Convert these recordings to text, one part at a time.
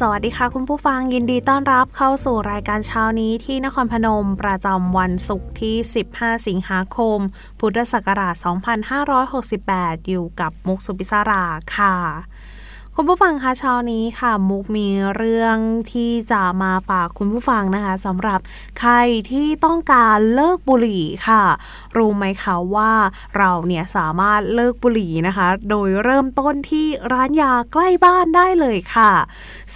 สวัสดีค่ะคุณผู้ฟังยินดีต้อนรับเข้าสู่รายการเช้านี้ที่นครพนมประจำวันศุกร์ที่ 15 สิงหาคม พุทธศักราช 2568 อยู่กับมุกสุพิศราค่ะ คุณผู้ฟังคะเช้านี้ค่ะมุกมีเรื่องที่จะมาฝากคุณผู้ฟังนะคะสำหรับใครที่ต้องการเลิกบุหรี่ค่ะ รู้ไหมคะว่าเราเนี่ยสามารถเลิกบุหรี่นะคะ โดยเริ่มต้นที่ร้านยาใกล้บ้านได้เลยค่ะ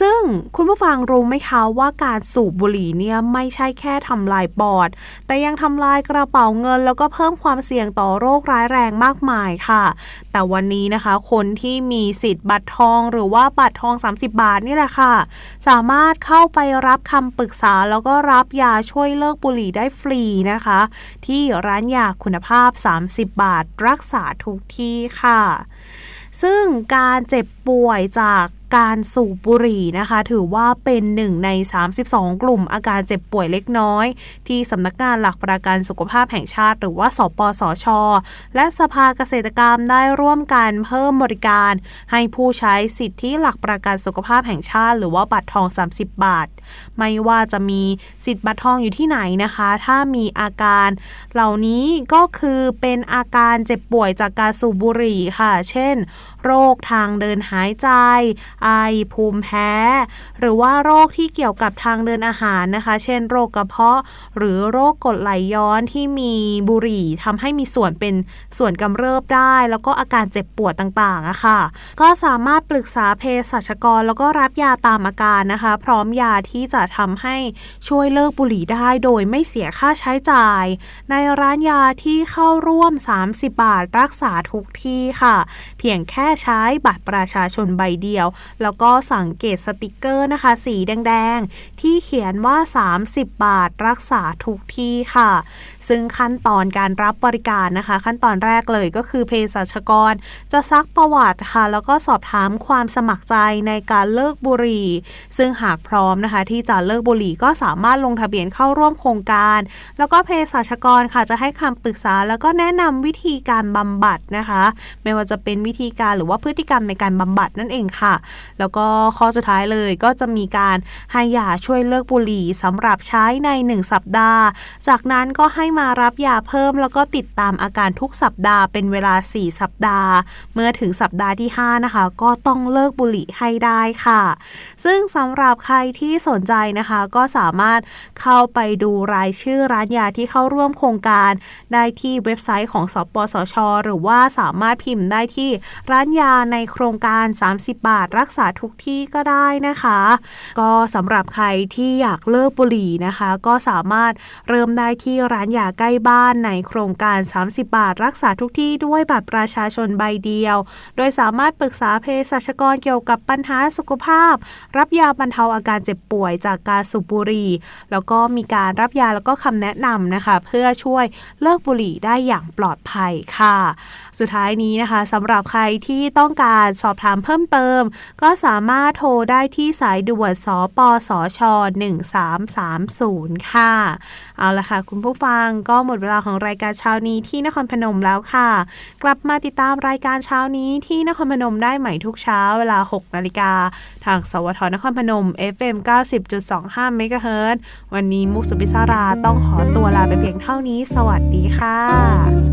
ซึ่งคุณผู้ฟังรู้ไหมคะว่าการสูบบุหรี่เนี่ยไม่ใช่แค่ทำลายปอด แต่ยังทำลายกระเป๋าเงิน แล้วก็เพิ่มความเสี่ยงต่อโรคร้ายแรงมากมายค่ะ แต่วันนี้นะคะ คนที่มีสิทธิ์บัตรทองหรือว่าบัตรทอง 30 บาทนี่แหละค่ะ สามารถเข้าไปรับคำปรึกษาแล้วก็รับยาช่วยเลิกบุหรี่ได้ฟรีนะคะ ที่ร้านยาคุณภาพ 30 บาท รักษาทุกที่ค่ะซึ่งการเจ็บป่วยจาก การสูบบุหรี่นะคะ ถือว่าเป็นหนึ่งใน 32 กลุ่มอาการเจ็บป่วยเล็กน้อย ที่สำนักงานหลักประกันสุขภาพแห่งชาติ หรือว่าสปสช และสภาเกษตรกรรมได้ร่วมกันเพิ่มบริการ ให้ผู้ใช้สิทธิหลักประกันสุขภาพแห่งชาติ หรือว่าบัตรทอง 30 บาท ไม่ว่าจะมีสิทธิ์บัตรทองอยู่ที่ไหนนะคะ ถ้ามีอาการ เหล่านี้ก็คือเป็นอาการเจ็บป่วยจากการสูบบุหรี่ค่ะ เช่น โรคทางเดินหายใจไอ ภูมิแพ้ หรือว่าโรคที่เกี่ยวกับทางเดินอาหารนะคะ เช่น โรคกระเพาะ หรือโรคกรดไหลย้อนที่มีบุหรี่ทำให้มีส่วนเป็นส่วนกำเริบได้ แล้วก็อาการเจ็บปวดต่างๆอะค่ะ ก็สามารถปรึกษาเภสัชกร แล้วก็รับยาตามอาการนะคะ พร้อมยาที่จะทำให้ช่วยเลิกบุหรี่ได้โดยไม่เสียค่าใช้จ่าย ในร้านยาที่เข้าร่วม 30 บาทรักษาทุกที่ค่ะ เพียงแค่ใช้บัตรประชาชนใบเดียวแล้วก็สังเกตสติกเกอร์นะคะ สีแดง ๆ ที่เขียนว่า 30 บาทรักษาทุกที่ค่ะ ซึ่งขั้นตอนการรับบริการนะคะ ขั้นตอนแรกเลยก็คือเภสัชกร จะซักประวัติค่ะ แล้วก็สอบถามความสมัครใจในการเลิกบุหรี่ ซึ่งหากพร้อมนะคะที่จะเลิกบุหรี่ก็สามารถลงทะเบียนเข้าร่วมโครงการ แล้วก็เภสัชกรค่ะจะให้คำปรึกษา แล้วก็แนะนำวิธีการบำบัดนะคะ ไม่ว่าจะเป็นวิธีการหรือว่าพฤติกรรมในการบำบัดนั่นเองค่ะแล้วก็ข้อสุดท้ายเลยก็จะมีการให้ยาช่วยเลิกบุหรี่สำหรับใช้ใน 1 สัปดาห์ จากนั้นก็ให้มารับยาเพิ่มแล้วก็ติดตามอาการทุกสัปดาห์เป็นเวลา 4 สัปดาห์ เมื่อถึงสัปดาห์ที่ 5 นะคะ ก็ต้องเลิกบุหรี่ให้ได้ค่ะ ซึ่งสำหรับใครที่สนใจนะคะ ก็สามารถเข้าไปดูรายชื่อร้านยาที่เข้าร่วมโครงการได้ที่เว็บไซต์ของสปสช หรือว่าสามารถพิมพ์ได้ที่ร้านยาในโครงการ 30 บาทรัรักษาทุกที่ก็ได้นะคะ ก็สำหรับใครที่อยากเลิกบุหรี่นะคะ ก็สามารถเริ่มได้ที่ร้านยาใกล้บ้านในโครงการ 30 บาท รักษาทุกที่ด้วยบัตรประชาชนใบเดียว โดยสามารถปรึกษาเภสัชกรเกี่ยวกับปัญหาสุขภาพ รับยาบรรเทาอาการเจ็บป่วยจากการสูบบุหรี่ แล้วก็มีการรับยาแล้วก็คำแนะนำนะคะ เพื่อช่วยเลิกบุหรี่ได้อย่างปลอดภัยค่ะ สุดท้ายนี้นะคะสำหรับใครที่ต้องการสอบถามเพิ่มเติมก็สามารถโทรได้ที่สายด่วนสปสช 1330 ค่ะ เอาละค่ะ คุณผู้ฟังก็หมดเวลาของรายการเช้านี้ที่นครพนมแล้วค่ะ กลับมาติดตามรายการเช้านี้ที่นครพนมได้ใหม่ทุกเช้าเวลา 6 นาฬิกา ทางสวทนครพนม FM 90.25 MHz วันนี้มุกสุพิศาราต้องขอตัวลาไปเพียงเท่านี้ สวัสดีค่ะ